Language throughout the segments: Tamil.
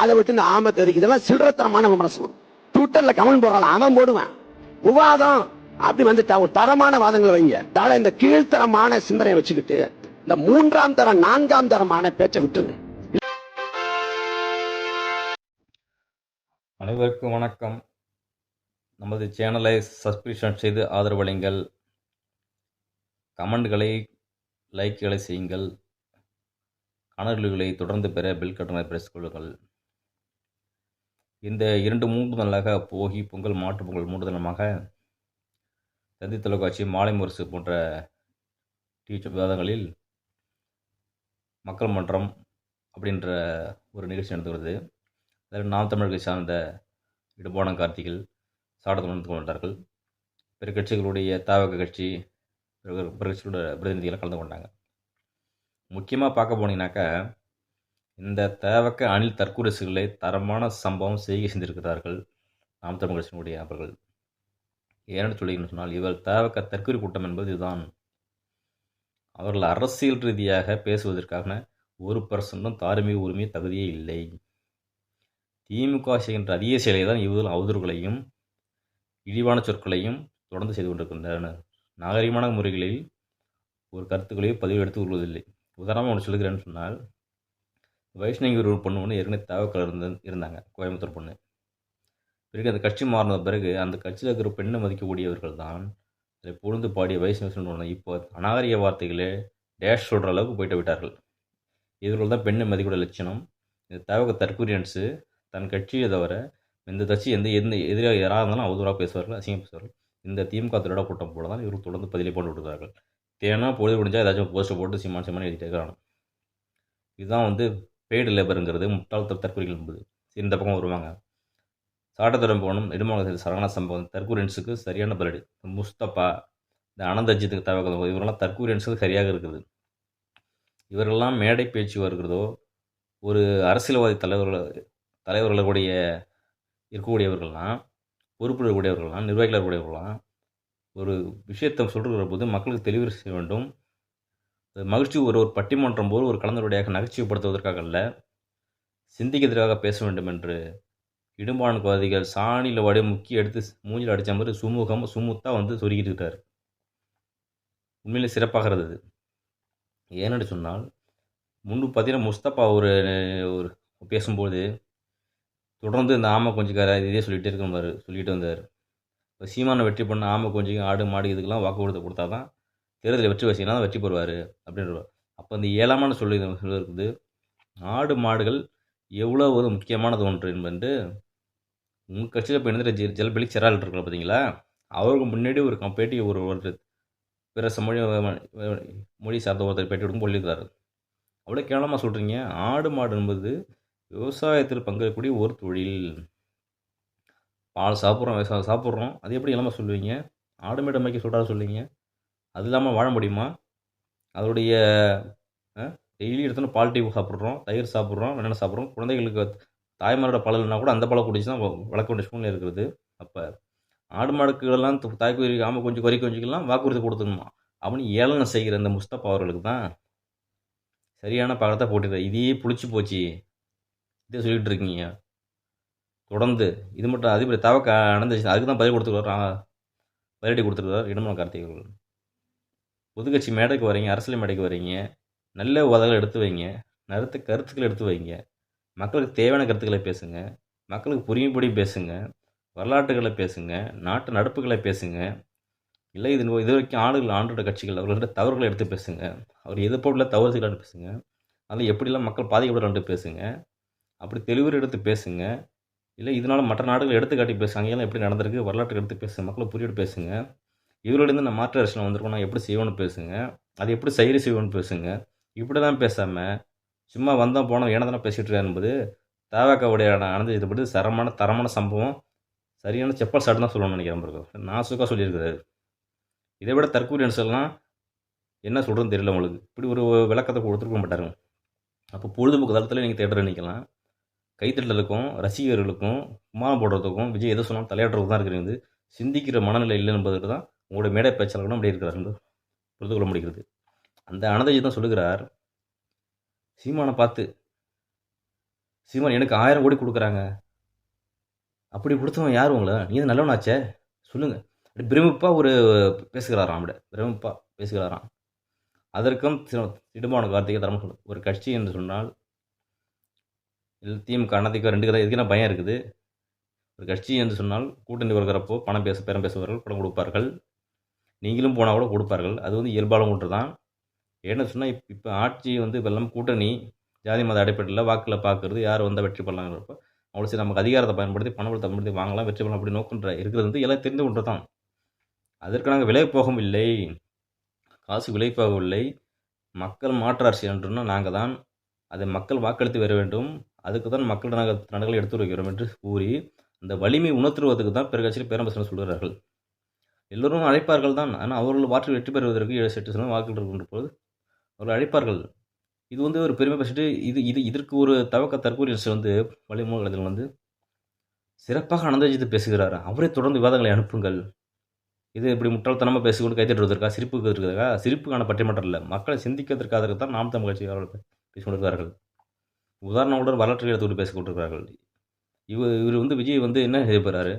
அதை விட்டு இந்த ஆமத்து இருக்கு இதெல்லாம் சில்லறத்தனமான விமர்சனம். ட்விட்டர்ல கமெண்ட் போடலாம் அவன் போடுவான். விவாதம். அப்படி வந்துட்டா ஒரு தரமான வாதங்களை வைங்க. தர இந்த கீழ்த்தரமான சிந்தனையை வச்சுக்கிட்டு இந்த மூன்றாம் தரம் நான்காம் தரமான பேச்சை விட்டுருங்க. அனைவருக்கும் வணக்கம். நமது சேனலை சப்ஸ்கிரிப்ஷன் செய்து ஆதரவளிங்கள். கமெண்ட்களை லைக்குகளை செய்யுங்கள். காணொலிகளை தொடர்ந்து பெற பெல் கட்டணை பிரஸ் கொள்ளுங்கள். இந்த இரண்டு மூன்று நாளாக போகி பொங்கல் மாட்டுப் பொங்கல் மூன்று தினமாக தந்தி தொலைக்காட்சி மாலை முரசு போன்ற டிவி விவாதங்களில் மக்கள் மன்றம் அப்படின்ற ஒரு நிகழ்ச்சி நடந்து வருது. அதில் நாம் தமிழர்களை சார்ந்த இடுபான கார்த்திகள் சாடத்தில் நடந்து கொண்டார்கள். பிற கட்சிகளுடைய தாவக கட்சி பிற பிற கட்சிகளோட பிரதிநிதிகளை கலந்து கொண்டாங்க. முக்கியமாக பார்க்க போனீங்கன்னாக்கா இந்த தேவக்க அணில் தற்கொலைசுகளை தரமான சம்பவம் செய்கை செஞ்சிருக்கிறார்கள் நாம் தமிழ் கட்சியினுடைய அவர்கள். ஏன்னு சொல்லிங்கன்னு சொன்னால் இவர் தேவக்க தற்கொலை கூட்டம் என்பது இதுதான். அவர்கள் அரசியல் ரீதியாக பேசுவதற்கான ஒரு பர்சன்டும் தார்மீக உரிமை தகுதியே இல்லை. திமுக செய்கின்ற அதிக செயலை தான் இவர்கள் அவதூறுகளையும் இழிவான சொற்களையும் தொடர்ந்து செய்து கொண்டிருக்கின்றனர். நாகரிகமான முறைகளில் ஒரு கருத்துக்களையோ பதிவு எடுத்து கொள்வதில்லை. உதாரணமாக ஒன்று சொல்கிறேன்னு சொன்னால் வைஷ்ணவி ஒரு பொண்ணு ஒன்று ஏற்கனவே தேவக்கல் இருந்து இருந்தாங்க கோயம்புத்தூர் பொண்ணு. பிறகு அந்த கட்சி மாறின பிறகு அந்த கட்சியில் இருக்கிற பெண்ணை மதிக்கக்கூடியவர்கள் தான் அதில் பொழுந்து பாடிய வைஷ்ணவன் ஒன்று இப்போ அநாகரிக வார்த்தைகளே டேஷ் சொல்கிற அளவுக்கு போயிட்டு விட்டார்கள். இவர்கள் தான் பெண்ணை மதிக்கூட லட்சணம். இந்த தேவக தற்கூரியன்ஸு தன் கட்சியை தவிர இந்த கட்சி எந்த எந்த எதிராக யாராக இருந்தாலும் அவதூறாக பேசுவார்கள் அசிங்கம் பேசுவார்கள். இந்த திமுக திருட கூட்டம் போல தான் இவர்கள் தொடர்ந்து பதிலை போட்டு விடுகிறார்கள். தேனா பொழுது முடிஞ்சால் ஏதாச்சும் போஸ்டர் போட்டு சிமான் சிமான் எழுதிட்டே இருக்கிறாங்க இதுதான் வந்து பெய்டு லேபருங்கிறது முட்டாள் தற்கொலைகள் என்பது. இந்த பக்கம் வருவாங்க. சாட்டத்துடன் போகணும் நெடுமாநகரத்தில் சரவண சம்பவம் தற்கூரியன்ஸுக்கு சரியான பதிலடி. முஸ்தபா இந்த அனந்தஜித்துக்கு தேவை இவரெல்லாம் தற்கூரியன்ஸுக்கு சரியாக இருக்குது. இவரெல்லாம் மேடை பேச்சு வருகிறதோ ஒரு அரசியல்வாதி தலைவர்கள் தலைவர்களுடைய இருக்கக்கூடியவர்கள்லாம் பொறுப்பு இருக்கக்கூடியவர்கள்லாம் நிர்வாகிகள் இருக்கக்கூடியவர்கள்லாம் ஒரு விஷயத்தை சொல்கிற போது மக்களுக்கு தெளிவு செய்ய வேண்டும். மகிழ்ச்சி ஒரு ஒரு பட்டிமன்றம் போல் ஒரு கலந்துரையாக நகைச்சுவைப்படுத்துவதற்காக அல்ல சிந்திக்கிறதுக்காக எதிராக பேச வேண்டும் என்று இடும்பானுக்குவாதிகள் சாணியில் வடி முக்கி எடுத்து மூஞ்சில் அடித்த மாதிரி சுமூகம் சுமுத்தாக வந்து சொருகிட்டு இருக்கார். உண்மையிலே சிறப்பாக இருந்தது. ஏன்னு சொன்னால் முன்பு பார்த்தீங்கன்னா முஸ்தபா ஒரு ஒரு பேசும்போது தொடர்ந்து இந்த ஆமை கொஞ்சக்கார இதே சொல்லிகிட்டே இருக்கிற சொல்லிட்டு வந்தார். இப்போ சீமானை வெற்றி பண்ண ஆமை கொஞ்சம் ஆடு மாடு இதுக்கெல்லாம் வாக்குறுதி கொடுத்தா தான் தேர்தலில் வெற்றி வச்சிங்கன்னா வெற்றி பெறுவார் அப்படின்றவர் அப்போ இந்த ஏழாமான சொல்லி சொல்லியிருக்குது. இருக்குது ஆடு மாடுகள் எவ்வளோ ஒரு முக்கியமானது ஒன்று என்பது உங்கள் கட்சியில் இப்போ என்ன ஜெ ஜெல்பெலி செரால் இருக்கிற பார்த்தீங்களா அவருக்கு முன்னாடி ஒரு கம்பேட்டி ஒரு ஒரு பிற மொழி மொழி சார்ந்த ஒருத்தர் பேட்டி கொடுக்கும் சொல்லியிருக்காரு அவ்வளோ கேவலமாக சொல்கிறீங்க ஆடு மாடு என்பது விவசாயத்தில் பங்கேற்கக்கூடிய ஒரு தொழில். பால் சாப்பிட்றோம் விவசாயம் சாப்பிட்றோம். அது எப்படி இல்லாமல் சொல்லுவீங்க? ஆடு மாடு மேய்க்க சொல்கிறாரு சொல்லுவீங்க. அது இல்லாமல் வாழ முடியுமா? அதோடைய டெய்லி எடுத்தோன்னா பால் டீ சாப்பிட்றோம் தயிர் சாப்பிட்றோம் வெண்ணெய் சாப்பிட்றோம். குழந்தைகளுக்கு தாய்மாரோட பழகுனா கூட அந்த பழம் குடிச்சு தான் வளர்க்க வேண்டிய சூழ்நிலை இருக்கிறது அப்போ ஆடு மாடுக்கெல்லாம் தாய்க்குறி ஆமாம் கொஞ்சம் குறை கொஞ்சிக்கலாம் வாக்குறுதி கொடுத்துக்கணுமா? அவனு ஏளனம் செய்கிற இந்த முஸ்தபா அவர்களுக்கு தான் சரியான பழத்தை போட்டுது இதையே புளிச்சு போச்சு. இதே சொல்லிகிட்டு இருக்கீங்க. தொடர்ந்து இது மட்டும் அதே மாதிரி தவக்க நடந்துச்சு அதுக்கு தான் பதில் கொடுத்துருக்காரு? பதிலடி கொடுத்துருக்காரு இடமன கார்த்திகர்கள் பொதுக்கட்சி மேடைக்கு வரீங்க அரசியல் மேடைக்கு வரீங்க நல்ல உதவிகள் எடுத்து வைங்க நருத்த கருத்துக்கள் எடுத்து வைங்க மக்களுக்கு தேவையான கருத்துக்களை பேசுங்க மக்களுக்கு புரியும்படி பேசுங்க வரலாற்றுகளை பேசுங்க நாட்டு நடப்புகளை பேசுங்க. இல்லை இது இது வரைக்கும் ஆளுகள் ஆண்டோட கட்சிகள் அவர்கள்ட்ட தவறுகளை எடுத்து பேசுங்க. அவர் எது போல தவறு செய்யலான்னு பேசுங்க. அதில் எப்படிலாம் மக்கள் பாதிக்கப்படுறான்ட்டு பேசுங்க. அப்படி தெளிவு எடுத்து பேசுங்க. இல்லை இதனால் மற்ற நாடுகள் எடுத்துக்காட்டி பேசுங்க. அங்கெல்லாம் எப்படி நடந்திருக்கு வரலாற்று எடுத்து பேசுங்க மக்களை புரியிட்டு பேசுங்க. இவரோடலேருந்து நான் மாற்று அரசியல் வந்திருக்கோம் நான் எப்படி செய்வோன்னு பேசுங்க. அது எப்படி செயலி செய்வோன்னு பேசுங்க. இப்படி தான் பேசாமல் சும்மா வந்தோம் போனோம் ஏனதானே பேசிகிட்டு இருக்காரு என்பது தாவாக்காவுடைய அனந்த இது பற்றி சரமான தரமான சம்பவம். சரியான செப்பல் சாட்டு தான் சொல்லணும்னு நினைக்கிறேன் பிறகு நான் சுக்கா சொல்லியிருக்கிறாரு. இதை விட தற்கூரி எல்லாம் என்ன சொல்கிறதுன்னு தெரியல உங்களுக்கு. இப்படி ஒரு விளக்கத்தை கொடுத்துருக்க மாட்டாருங்க. அப்போ பொழுதுபோக்கு தளத்தில் நீங்கள் தேட்டர் நிற்கலாம் கைத்தட்டலுக்கும் ரசிகர்களுக்கும் குமாரம் போடுறதுக்கும் விஜய் எதை சொன்னாலும் தலையாடுறதுக்கு தான் இருக்கிறது சிந்திக்கிற மனநிலை இல்லை என்பதற்கு தான் உங்களுடைய மேடை பேச்சாளர்களும் அப்படி இருக்கிறார் என்று புரிந்து கொள்ள முடிகிறது. அந்த அனந்தஜி தான் சொல்லுகிறார் சீமானை பார்த்து சீமான் எனக்கு ஆயிரம் கோடி கொடுக்குறாங்க. அப்படி கொடுத்தவன் யார் உங்களை? நீ தான் நல்லவனாச்சே சொல்லுங்கள் அப்படி பிரமிப்பாக ஒரு பேசுகிறாராம் அப்படி. பிரமிப்பாக பேசுகிறாராம். அதற்கும் தி- திடுமான வார்த்தைக்கு தரமா சொல்லு ஒரு கட்சி என்று சொன்னால் இல்லை திமுக ரெண்டு கதை இதுக்கு பயம் இருக்குது. ஒரு கட்சி என்று சொன்னால் கூட்டணி வருகிறப்போ பணம் பேச பேரம் பேசுபவர்கள் பணம் கொடுப்பார்கள். நீங்களும் போனால் கூட கொடுப்பார்கள். அது வந்து இயல்பான ஒன்று தான். ஏன்னு சொன்னால் இப்போ இப்போ ஆட்சி வந்து இப்போ எல்லாம் கூட்டணி ஜாதி மத அடிப்படையில் வாக்கில் பார்க்குறது யார் வந்தால் வெற்றி பண்ணலாங்கிறப்போ அவ்வளோ சரி நமக்கு அதிகாரத்தை பயன்படுத்தி பணபலத்தை பயன்படுத்தி வாங்கலாம் வெற்றி பண்ணலாம் அப்படி நோக்கின்ற இருக்கிறது வந்து எல்லாம் தெரிந்து கொண்டு தான். அதற்கு நாங்கள் விலை போகவும் இல்லை. காசு விலை போகவில்லை மக்கள் மாற்று அரசியல் என்றுன்னா நாங்கள் தான். அதை மக்கள் வாக்களித்து வர வேண்டும். அதுக்கு தான் மக்கள் நாங்கள் நடகளை எடுத்து வைக்கிறோம் என்று கூறி அந்த வலிமை உணர்த்துவதற்கு தான் பிறகு பேரம்பசனம் சொல்கிறார்கள் எல்லோரும் அழைப்பார்கள் தான். ஆனால் அவர்கள் வாற்றில் வெற்றி பெறுவதற்கு ஏழு சட்டு சதவீதம் வாக்குகள் இருக்கின்ற போது அவர்கள் அழைப்பார்கள். இது வந்து ஒரு பெருமை பேசிட்டு இது இது இதற்கு ஒரு தவக்க தற்கூரி அரசு வந்து வழிமூலத்தில் வந்து சிறப்பாக அனந்தஜித்து பேசுகிறார். அவரே தொடர்ந்து விவாதங்களை அனுப்புங்கள். இது இப்படி முட்டாள்தனமாக பேசிக்கொண்டு கைத்தட்டுவதற்கா சிரிப்புக்கு இருக்கிறதா சிரிப்புக்கான பட்டிமன்றம் இல்லை. மக்களை சிந்திக்கிறதுக்காக தான் நாம் தமிழ் கட்சி அவர்கள் பேசிக்கொண்டிருக்கிறார்கள். உதாரணங்களுடன் வரலாற்று எடுத்துக்கொண்டு பேசிக்கொண்டிருக்கிறார்கள் இவர் இவர் வந்து விஜய் வந்து என்ன செய்ய போகிறாரு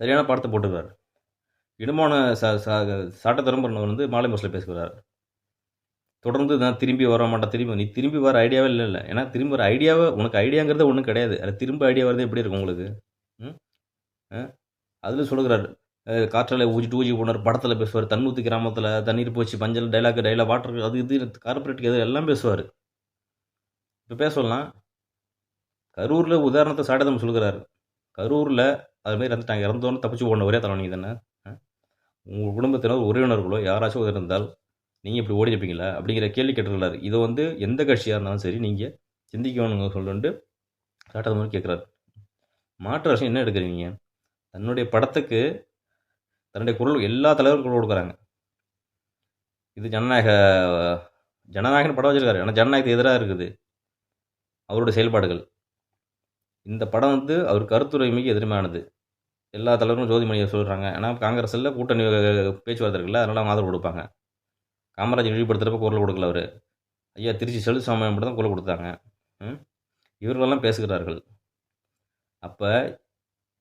சரியான படத்தை போட்டுக்கிறார் இடமான ச ச- சாட்ட வந்து மாலை முரசில் பேசுகிறார். தொடர்ந்து நான் திரும்பி வர மாட்டேன் திரும்பி நீ திரும்பி வர ஐடியாவே இல்லை இல்லை. ஏன்னா திரும்பி வர ஐடியாவே உனக்கு ஐடியாங்கிறது ஒன்றும் கிடையாது. அது திரும்ப ஐடியா வரது எப்படி இருக்கும் உங்களுக்கு? ம்? அதில் சொல்லுகிறார். அஹ் ஊஜிட்டு ஊஜி டூஜி போனார் படத்தில் பேசுவார். தன்னூத்து கிராமத்தில் தண்ணீர் போச்சு பஞ்சல் டைலாக் டைலாக் வாட்டர் அது இது கார்பரேட்டுக்கு எது எல்லாம் பேசுவார். இப்போ பேசலாம். கரூரில் உதாரணத்தை சாட்டதம் சொல்கிறார் கரூரில் அதுமாரி இறந்துட்டாங்க. இறந்தோன்னு தப்பிச்சு போன ஒரே தலைவனி தானே? உங்கள் குடும்பத்தினர் உறவினர்களோ யாராச்சும் இருந்தால் நீங்கள் இப்படி ஓடி இருப்பீங்களா? அப்படிங்கிற கேள்வி கேட்டுருக்கிறார். இதை வந்து எந்த கட்சியாக இருந்தாலும் சரி நீங்கள் சிந்திக்கணுங்க சொல்லிட்டு சாட்டது மாதிரி கேட்குறாரு. மாற்று அரசு என்ன எடுக்கிறீங்க? தன்னுடைய படத்துக்கு தன்னுடைய குரல் எல்லா தலைவரும் குரல் கொடுக்குறாங்க. இது ஜனநாயக ஜனநாயகன் படம் வச்சிருக்காரு. ஆனால் ஜனநாயகத்துக்கு எதிராக இருக்குது அவருடைய செயல்பாடுகள். இந்த படம் வந்து அவர் கருத்துரிமைக்கு எதிர்மையானது. எல்லா தலைவரும் ஜோதிமணியை சொல்கிறாங்க ஏன்னா காங்கிரஸில் கூட்டணி பேச்சுவார்த்தை இருக்குல்ல அதனால அவங்க ஆதரவு கொடுப்பாங்க. காமராஜர் இழிவுபடுத்துகிறப்ப குரல் கொடுக்கல அவர். ஐயா திருச்சி செலுசாமி மட்டும் தான் குரல் கொடுத்தாங்க. ம்? இவர்களெல்லாம் பேசுகிறார்கள். அப்போ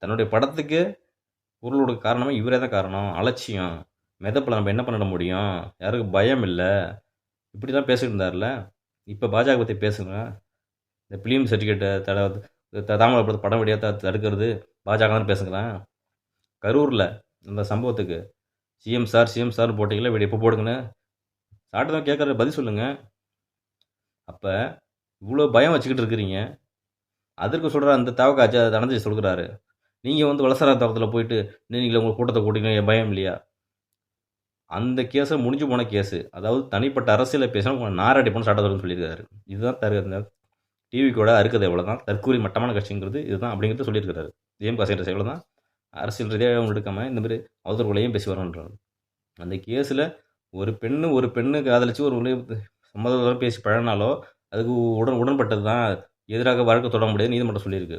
தன்னுடைய படத்துக்கு குரல் கொடுக்க காரணமாக இவரே தான் காரணம். அலட்சியம். மெதப்பில் நம்ம என்ன பண்ணிட முடியும்? யாருக்கு பயம் இல்லை. இப்படிலாம் பேசிட்டு இருந்தார்ல இப்போ பாஜக பற்றி பேசுங்க. இந்த ஃபிலிம் சர்டிஃபிகேட்டை தட த- தாமரைப்படுத்த படம் வழியாக த தடுக்கிறது. பாஜக பேசுங்களேன். கரூரில் இந்த சம்பவத்துக்கு சிஎம் சார் சிஎம் சார் போட்டிங்களா வீடு எப்போ போடுங்கன்னு? சாட்டு தான் கேட்குற பதில் சொல்லுங்கள் அப்போ இவ்வளோ பயம் வச்சுக்கிட்டு இருக்கிறீங்க. அதற்கு சொல்கிற அந்த தவக்காச்சு அதை நடந்து சொல்கிறாரு. நீங்கள் வந்து வலசரா தவத்தில் போயிட்டு நீங்கள் உங்கள் கூட்டத்தை கூட்டிங்க பயம் இல்லையா? அந்த கேஸை முடிஞ்சு போன கேஸு. அதாவது தனிப்பட்ட அரசியலை பேசினா உங்களை நாரடிப்போன்னு சட்டத்தரம் சொல்லியிருக்காரு. இதுதான் தரு டிவிக்கோட அறுக்கிறது எவ்வளோ தான் தற்கூரி மட்டமான கட்சிங்கிறது இதுதான் அப்படிங்கிறத சொல்லியிருக்கிறாரு. ஏம் காசைன்ற எவ்வளோ தான் அரசியல் ரீதியாக எடுக்காமல் இந்த மாதிரி அவதூறுகளையும் பேசி வரோன்றாரு அந்த கேஸில் ஒரு பெண்ணு ஒரு பெண்ணு காதலிச்சு ஒரு சம்மதம் பேசி பழனாலோ அதுக்கு உடன் உடன்பட்டது தான் எதிராக வழக்கு தொட முடியாது நீதிமன்றம் சொல்லியிருக்கு.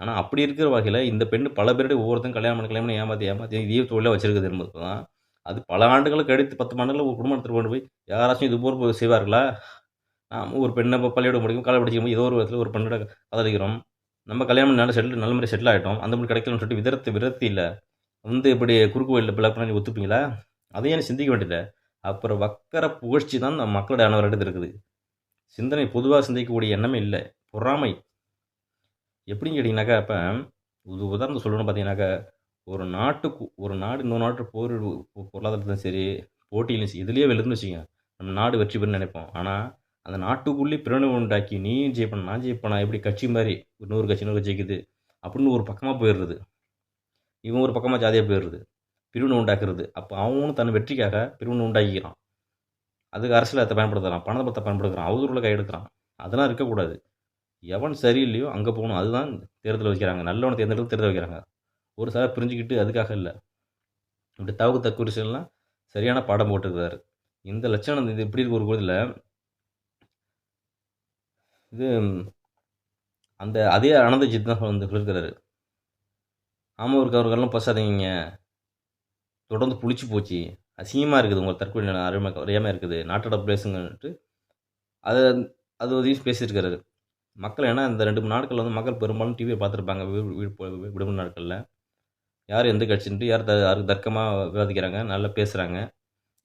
ஆனால் அப்படி இருக்கிற வகையில் இந்த பெண்ணு பல பேருடைய ஒவ்வொருத்தரும் கல்யாணம் பண்ணி கல்யாணம் பண்ணி ஏமாற்றி ஏமாற்றி இதே தொழிலாக வச்சிருக்குது என்பது தான் அது பல ஆண்டுகளுக்கு அடுத்து பத்து ஆண்டுகள் ஒரு குடும்பத்தில் கொண்டு போய் யாராச்சும் இது போல் போய் செய்வார்களா? ஒரு பெண்ணை இப்போ பள்ளியோட முடிக்கும் காலை படிக்கும் ஏதோ ஒரு விதத்தில் ஒரு பெண்ணோட காதலிக்கிறோம் நம்ம கல்யாணம் நல்ல செட்டில் நல்ல மாதிரி செட்டில் ஆகிட்டோம் அந்த மாதிரி கிடைக்கலன்னு சொல்லிட்டு விதத்து விரத்தி இல்லை. வந்து இப்படி குறுக்கு வழியில் பிள்ளை பண்ணி ஒத்துப்பீங்களா? அதையும் சிந்திக்க வேண்டியதில்லை. அப்புறம் வக்கர புகழ்ச்சி தான் நம்ம மக்களோட அனைவரிடத்தில் இருக்குது. சிந்தனை பொதுவாக சிந்திக்கக்கூடிய எண்ணமே இல்லை. பொறாமை. எப்படின்னு கேட்டிங்கனாக்கா இப்போ ஒரு உதாரணம் சொல்லணும்னு பார்த்தீங்கன்னாக்கா ஒரு நாட்டுக்கு ஒரு நாடு இன்னொரு நாட்டு போர் பொருளாதாரத்திலும் சரி போட்டியிலும் சரி இதுலேயே வெளுத்துன்னு வச்சுக்கோங்க. நம்ம நாடு வெற்றி பெறுன்னு நினைப்போம். ஆனால் அந்த நாட்டுக்குள்ளே பிரிவினை உண்டாக்கி நீயும் ஜெயிப்பேன் நான் ஜெயிப்பேனா? எப்படி கட்சி மாதிரி இன்னொரு கட்சி இன்னொரு ஜெயிக்குது? அப்படின்னு ஒரு பக்கமாக போயிடுறது. இவன் ஒரு பக்கமாக ஜாதியாக போயிடுறது. பிரிவினை உண்டாக்குறது. அப்போ அவனும் தன் வெற்றிக்காக பிரிவினை உண்டாக்கிக்கிறான். அதுக்கு அரசியலத்தை பயன்படுத்துகிறான் பணத்தை பயன்படுத்துகிறான் அவதூறில் கையெடுக்கிறான். அதெல்லாம் இருக்கக்கூடாது. எவன் சரியில்லையோ அங்கே போகணும். அதுதான் தேர்தல் வைக்கிறாங்க. நல்லவனை தேர்ந்தெடுத்து தேர்தல் வைக்கிறாங்க. ஒரு சார் பிரிஞ்சுக்கிட்டு அதுக்காக இல்லை. இப்படி தவக்கு தக்குரிசெல்லாம் சரியான பாடம் போட்டிருக்கிறாரு இந்த லட்சணம் இது இப்படி இருக்க ஒரு கோதில் இது அந்த அதே அனந்தஜித் தான் வந்து சொல்லியிருக்கிறாரு ஆமாம் இருக்க அவர்கள்லாம் பசாதீங்க. தொடர்ந்து புளிச்சு போச்சு. அசிங்கமாக இருக்குது உங்கள் தற்கொலை அருமை அறியாமல் இருக்குது. நாட்டோட பிளேஸுங்கன்ட்டு அதை அது உதவி பேசியிருக்கிறாரு. மக்கள் ஏன்னா இந்த ரெண்டு மூணு நாட்கள் வந்து மக்கள் பெரும்பாலும் டிவியை பார்த்துருப்பாங்க. விடுமுறை நாட்களில். யார் எந்த கட்சின்ட்டு யார் த யாருக்கு தர்க்கமாக விவாதிக்கிறாங்க நல்லா பேசுகிறாங்க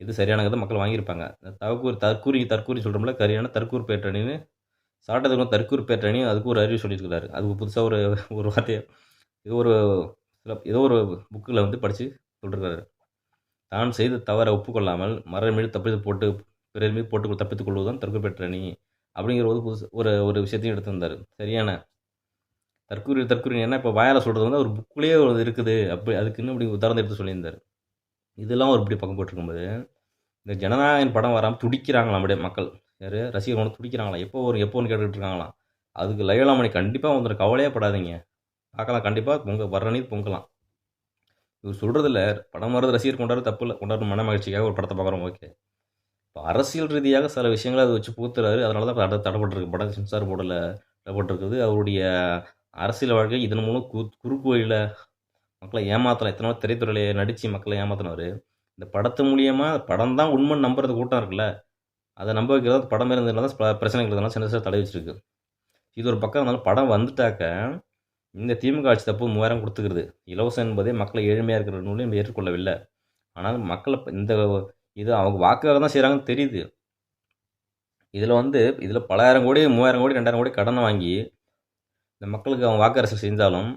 இது சரியானதை மக்கள் வாங்கியிருப்பாங்க. இந்த தற்கூர் தற்கூரி தற்கூரி சொல்கிறோம்ல சரியான தற்கூர் பேட்டணின்னு சாட்டத்துக்கு தற்கூர் பேட்டணி அதுக்கு ஒரு அறிவு சொல்லியிருக்கிறாரு. அதுக்கு புதுசாக ஒரு ஒரு வார்த்தையை. ஏதோ ஒரு சில ஏதோ ஒரு புக்கில் வந்து படித்து சொல்லியிருக்காரு தான் செய்த தவறை ஒப்புக்கொள்ளாமல் மரம் மீது தப்பித்து போட்டு பிறர் மீது போட்டு தப்பித்துக் கொள்வதுதான் தற்கூர் பேட்டணி அப்படிங்கிற ஒரு புதுசு ஒரு ஒரு விஷயத்தையும் எடுத்திருந்தார். சரியான. தற்கூரி தற்கூரி என்ன இப்போ வாயால் சொல்கிறது வந்து ஒரு புக்குலேயே ஒரு இருக்குது. அப்படி அதுக்குன்னு இப்படி உதாரணம் எடுத்து சொல்லியிருந்தார். இதெல்லாம் ஒரு இப்படி பக்கம் போட்டிருக்கும்போது இந்த ஜனநாயகன் படம் வராமல் துடிக்கிறாங்களாம் அப்படியே மக்கள். யார்? ரசிகர் ஒன்று துடிக்கிறாங்களா எப்போ ஒரு எப்போன்னு கேட்டுக்கிட்டு இருக்காங்களாம். அதுக்கு லயோலாமணி கண்டிப்பாக வந்துடும் கவலையே படாதீங்க. பார்க்கலாம். கண்டிப்பாக பொங்க வர்றனே பொங்கலாம். இவர் சொல்கிறதில்ல படம் வர்றது ரசிகர் கொண்டாடு தப்பு இல்லை. கொண்டாடும் மன மகிழ்ச்சிக்காக ஒரு படத்தை பார்க்குறோம். ஓகே. இப்போ அரசியல் ரீதியாக சில விஷயங்களை அதை வச்சு பூத்துறாரு அதனால தான் தடை தடைப்பட்டிருக்கு. படம் சென்சார் போர்டில் தடைப்பட்டிருக்குது. அவருடைய அரசியல் வாழ்க்கை இதன் மூலம் கு குறுக்கு வழியில் மக்களை ஏமாத்தலாம். எத்தனை திரைத்துறையில் நடித்து மக்களை ஏமாத்தினார் இந்த படத்து மூலியமாக படம் தான் உண்மை நம்புறது கூட்டம் இருக்குல்ல. அதை நம்ப வைக்கிறது படம் இருந்ததுனால தான் பல பிரச்சனைகள் சின்ன சின்ன தடை வச்சிருக்கு. இது ஒரு பக்கம் இருந்தாலும் படம் வந்துட்டாக்க இந்த திமுக ஆட்சி தப்பு மூவாயிரம் கொடுத்துக்கிறது இலவசம் என்பதே மக்களை ஏழ்மையாக இருக்கிற நூலையும் ஏற்றுக்கொள்ளவில்லை. ஆனால் மக்களை இந்த இது அவங்க வாக்காக தான் செய்கிறாங்கன்னு தெரியுது. இதில் வந்து இதில் பலாயிரம் கோடி மூவாயிரம் கோடி ரெண்டாயிரம் கோடி கடனை வாங்கி இந்த மக்களுக்கு அவங்க வாக்கு அரசு செஞ்சாலும்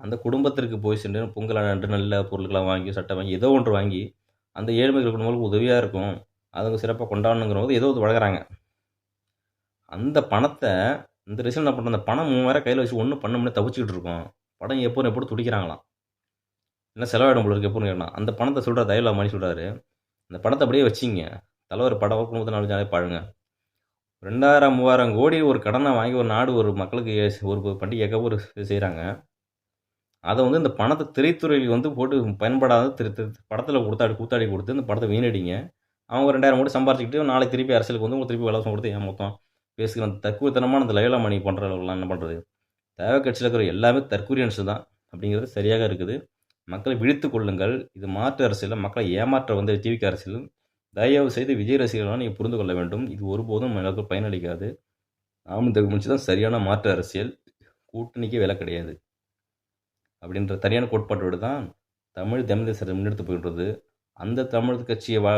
அந்த குடும்பத்திற்கு போய் சென்று பொங்கல் ரெண்டு நல்ல பொருட்களாக வாங்கி சட்டை வாங்கி ஏதோ ஒன்று வாங்கி அந்த ஏழ்மைகள் குடும்பங்களுக்கு உதவியாக இருக்கும். அதுங்க சிறப்பாக கொண்டாடணுங்கிற போது ஏதோ வழங்குறாங்க. அந்த பணத்தை இந்த ரிசல்ட் என்ன பண்ணுற அந்த பணம் மூவாயிரம் கையில் வச்சு ஒன்றும் பண்ண முடியாது தவிச்சிக்கிட்டு இருக்கோம் படம் எப்போ எப்போ துடிக்கிறாங்களாம். இல்லை செலவாயிடும் உங்களுக்கு எப்போன்னு கேட்கலாம் அந்த பணத்தை சொல்கிற தயவில் மாதிரி சொல்கிறாரு அந்த பணத்தை அப்படியே வச்சிங்க. தலைவர் படம் குடும்பத்தை நாலு ஜாலியாக பாருங்க. ரெண்டாயிரம் மூவாயிரம் கோடி ஒரு கடனை வாங்கி ஒரு நாடு ஒரு மக்களுக்கு ஒரு பண்டிகைக்காக ஒரு செய்கிறாங்க அதை வந்து இந்த பணத்தை திரைத்துறையில் வந்து போட்டு பயன்படாத திரு திரு படத்தில் கொடுத்தாடி கூத்தாடி கொடுத்து இந்த படத்தை வீணடிங்க. அவங்க ரெண்டாயிரம் கோடி சம்பாரிச்சிக்கிட்டு நாளைக்கு திருப்பி அரசியலுக்கு வந்து உங்களுக்கு திருப்பி இலவசம் கொடுத்து ஏன் மொத்தம்? பேசுகிற அந்த தற்கூரித்தனமான அந்த லயோலா மணி பண்ணுற அளவுலாம் என்ன பண்ணுறது தேவை கட்சியில் இருக்கிற எல்லாமே தற்கூரியன்ஸ் தான் அப்படிங்கிறது சரியாக இருக்குது. மக்களை விழித்து கொள்ளுங்கள். இது மாற்று அரசியலில் மக்களை ஏமாற்ற வந்து டிவிக்கு அரசியலும் தயவு செய்து விஜய் ரசிகர்களாக நீங்கள் புரிந்து கொள்ள வேண்டும். இது ஒருபோதும் எனக்கு பயனளிக்காது. நாமும் தகுதி முடிச்சு தான் சரியான மாற்று அரசியல். கூட்டணிக்கு விலை கிடையாது. அப்படின்ற தனியான கோட்பாட்டோடு தான் தமிழ் தமிழ் தேசத்தை முன்னெடுத்து போயின்றது அந்த தமிழ் கட்சியை வா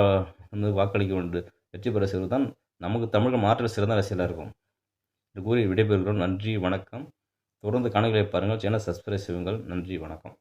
வந்து வாக்களிக்க வேண்டும் வெற்றி பெற செய்வது தான் நமக்கு தமிழக மாற்ற சிறந்த அரசியலாக இருக்கும். என்று கூறி விடைபெறுகிறோம். நன்றி வணக்கம். தொடர்ந்து கணக்குகளை பாருங்கள். சேனல் சப்ஸ்கிரைப் செய்யுங்கள். நன்றி வணக்கம்.